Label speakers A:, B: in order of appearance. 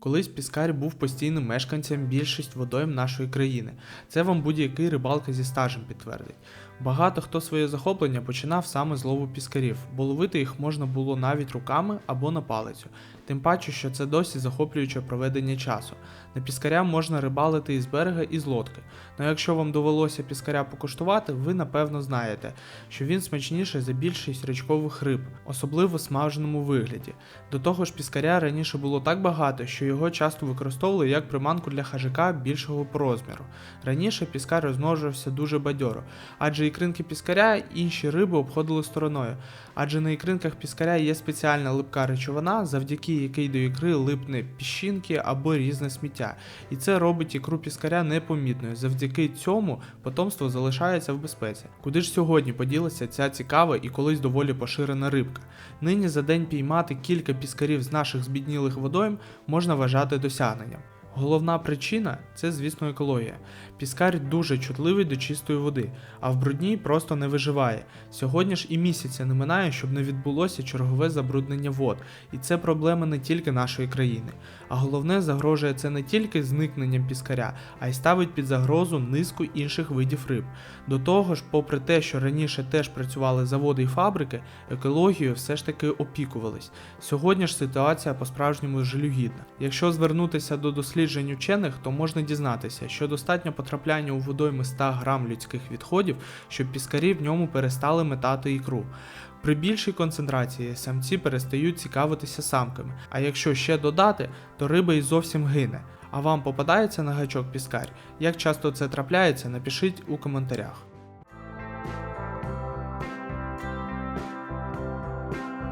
A: Колись піскар був постійним мешканцем більшість водойм нашої країни. Це вам будь-який рибалка зі стажем підтвердить. Багато хто своє захоплення починав саме з лову піскарів, бо ловити їх можна було навіть руками або на палицю. Тим паче, що це досі захоплююче проведення часу. На піскаря можна рибалити із берега і з лодки. Ну якщо вам довелося піскаря покуштувати, ви напевно знаєте, що він смачніший за більшість річкових риб, особливо в смаженому вигляді. До того ж, піскаря раніше було так багато, що його часто використовували як приманку для хажака більшого по розміру. Раніше піскар розмножувався дуже бадьоро, адже ікринки піскаря інші риби обходили стороною, адже на ікринках піскаря є спеціальна липка речовина, завдяки якій до ікри липне піщинки або різне сміття. І це робить ікру піскаря непомітною. Завдяки цьому потомство залишається в безпеці. Куди ж сьогодні поділася ця цікава і колись доволі поширена рибка? Нині за день піймати кілька піскарів з наших збіднілих водойм можна вважати досягненням. Головна причина це, звісно, екологія. Піскар дуже чутливий до чистої води, а в брудній просто не виживає. Сьогодні ж і місяця не минає, щоб не відбулося чергове забруднення вод, і це проблема не тільки нашої країни. А головне загрожує це не тільки зникненням піскаря, а й ставить під загрозу низку інших видів риб. До того ж, попри те, що раніше теж працювали заводи і фабрики, екологією все ж таки опікувались. Сьогодні ж ситуація по-справжньому жалюгідна. Якщо звернутися до досліджень учених, то можна дізнатися, що достатньо потрапляння у водойми 100 грам людських відходів, щоб піскарі в ньому перестали метати ікру. При більшій концентрації самці перестають цікавитися самками, а якщо ще додати, то риба і зовсім гине. А вам попадається на гачок піскарь? Як часто це трапляється, напишіть у коментарях.